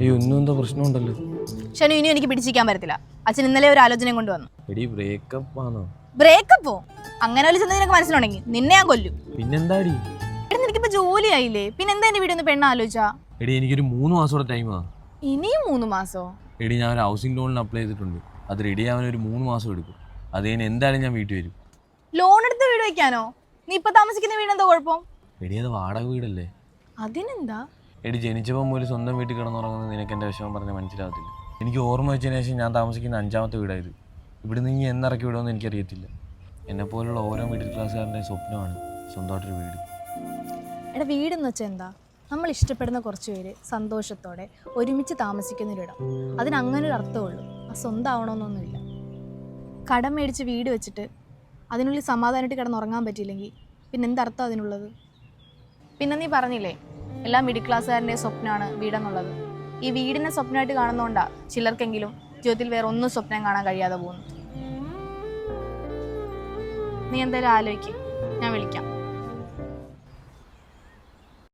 അയ്യോ പ്രശ്നം ഉണ്ടല്ലോ? പ്രശ്നമുണ്ടല്ലോ ഷനു ഇനി എനിക്ക് പിടിച്ചിരിക്കാൻ പറ്റത്തില്ല. അച്ഛൻ ഇന്നലെ ഒരു ആലോചനയും കൊണ്ടുവന്നു. എടി ബ്രേക്കപ്പ് ആണോ? ബ്രേക്കപ്പോ അങ്ങനെ ഒരു നിനക്ക് മനസ്സിലുണ്ടെങ്കിൽ നിന്നെ ഞാൻ കൊല്ലും. പിന്നെന്താടി? എടാ നിനക്കിപ്പോ ജോലിയായില്ലേ? പിന്നെ എന്താ എന്റെ വീട് ഒന്ന് പെണ്ണ ആലോചിച്ചാ എടി എനിക്കൊരു മൂന്ന് മാസത്തോടെ ടൈമാ ഇനിയും മൂന്ന് മാസോ? എടി ഞാൻ ഒരു ഹൗസിംഗ് ലോണിന് അപ്ലൈ ചെയ്തിട്ടുണ്ട്. അത് റെഡി ആവാൻ ഒരു മൂന്ന് മാസം എടുക്കും. അത് കഴിഞ്ഞ് എന്തായാലും ഞാൻ വീട്ടിൽ വരും. ലോൺ എടുത്ത് വീട് വെക്കാനോ? നീ ഇപ്പൊ താമസിക്കുന്ന വീട് എന്താ കുഴപ്പം? എടി അത് വാടക വീടല്ലേ? അതിനെന്താ? എടി ജനിച്ചപ്പോൾ മുതൽ സ്വന്തം വീട്ടിൽ കിടന്നുറങ്ങുന്നത് നിനക്ക് എന്റെ വിഷമം പറഞ്ഞ് മനസ്സിലാകത്തില്ല. എനിക്ക് ഓർമ്മ വെച്ചതിന് ശേഷം ഞാൻ താമസിക്കുന്ന അഞ്ചാമത്തെ വീടായത് ഇവിടെ നിന്ന് എന്നിറക്കി വിടുമെന്ന് എനിക്കറിയത്തില്ല. എന്നെപ്പോലുള്ള ഓരോ മിഡിൽ ക്ലാസ്സുകാരന്റെ സ്വപ്നമാണ് സ്വന്തമായിട്ടൊരു വീട്. എടാ വീടെന്ന് വെച്ചാൽ എന്താ? നമ്മൾ ഇഷ്ടപ്പെടുന്ന കുറച്ച് പേര് സന്തോഷത്തോടെ ഒരുമിച്ച് താമസിക്കുന്നൊരിടം അതിന് അങ്ങനെ ഒരു അർത്ഥമുള്ളൂ ആ സ്വന്തം ആവണമെന്നൊന്നുമില്ല കടം മേടിച്ച് വീട് വെച്ചിട്ട് അതിനുള്ളിൽ സമാധാനമായിട്ട് കിടന്നുറങ്ങാൻ പറ്റിയില്ലെങ്കിൽ പിന്നെ എന്തർത്ഥം അതിനുള്ളത്? പിന്നെ നീ പറഞ്ഞില്ലേ എല്ലാ മിഡിൽ ക്ലാസ്സുകാരന്റെ സ്വപ്നമാണ് വീടെന്നുള്ളത്. ഈ വീടിനെ സ്വപ്നമായിട്ട് കാണുന്നതുകൊണ്ടാണ് ചിലർക്കെങ്കിലും ജീവിതത്തിൽ വേറെ ഒന്നും സ്വപ്നം കാണാൻ കഴിയാതെ പോകുന്നു നീ എന്തായാലും ആലോചിക്കും ഞാൻ വിളിക്കാം.